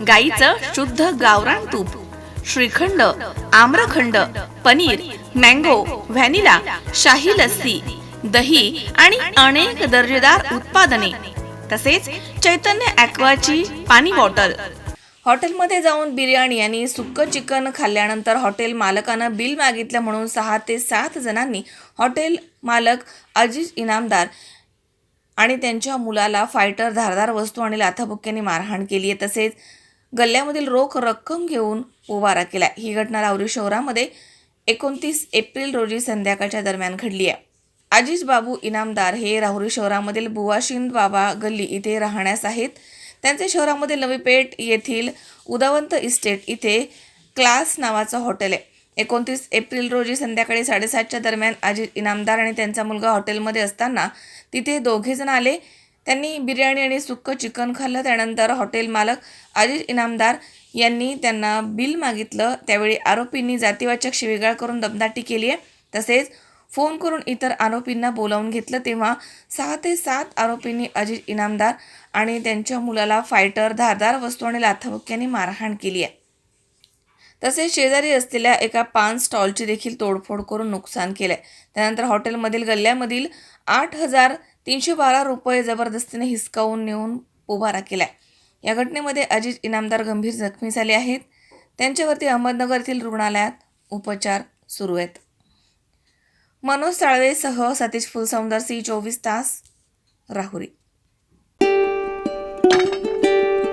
गाईचं शुद्ध गावरान तूप श्रीखंड आम्रखंड पनीर मँगो व्हॅनिला शाही लस्सी दही आणि अनेक दर्जेदार उत्पादने. तसेच चैतन्य ॲक्वाची पाणी बॉटल. हॉटेलमध्ये जाऊन बिर्याणी आणि सुक्क चिकन खाल्ल्यानंतर हॉटेल मालकानं बिल मागितलं म्हणून सहा ते सात जणांनी हॉटेल मालक अजिज इनामदार आणि त्यांच्या मुलाला फायटर धारदार वस्तू आणि लाथाबुक्क्यांनी मारहाण केली आहे तसेच गल्ल्यामधील रोख रक्कम घेऊन पोवारा केला ही घटना रावरी शहरामध्ये एकोणतीस एप्रिल रोजी संध्याकाळच्या दरम्यान घडली आहे. आजीज बाबू इनामदार हे राहुरी शहरामधील बुवाशिंद बाबा गल्ली इथे राहण्यास आहेत. त्यांचे शहरामधील नवी पेठ येथील उदावंत इस्टेट इथे क्लास नावाचं हॉटेल आहे. एकोणतीस एप्रिल रोजी संध्याकाळी साडेसातच्या दरम्यान अजित इनामदार आणि त्यांचा मुलगा हॉटेलमध्ये असताना तिथे दोघेजण आले. त्यांनी बिर्याणी आणि सुक्क चिकन खाल्लं. त्यानंतर हॉटेल मालक अजित इनामदार यांनी त्यांना बिल मागितलं. त्यावेळी आरोपींनी जातीवाचक शिवीगाळ करून दमदाटी केली आहे तसेच फोन करून इतर आरोपींना बोलावून घेतलं. तेव्हा सहा ते सात आरोपींनी अजित इनामदार आणि त्यांच्या मुलाला फायटर धारदार वस्तू आणि लाथाबुक्क्यांनी मारहाण केली आहे तसेच शेजारी असलेल्या एका पान स्टॉलची देखील तोडफोड करून नुकसान केलं आहे त्यानंतर हॉटेलमधील गल्ल्यामधील आठ हजार तीनशे बारा रुपये जबरदस्तीने हिसकावून नेऊन उभारा केला आहे या घटनेमध्ये अजित इनामदार गंभीर जखमी झाले आहेत. त्यांच्यावरती अहमदनगर येथील रुग्णालयात उपचार सुरू आहेत. मनोज साळवेसह सतीश फुलसौंदर सी चोवीस तास राहुरी.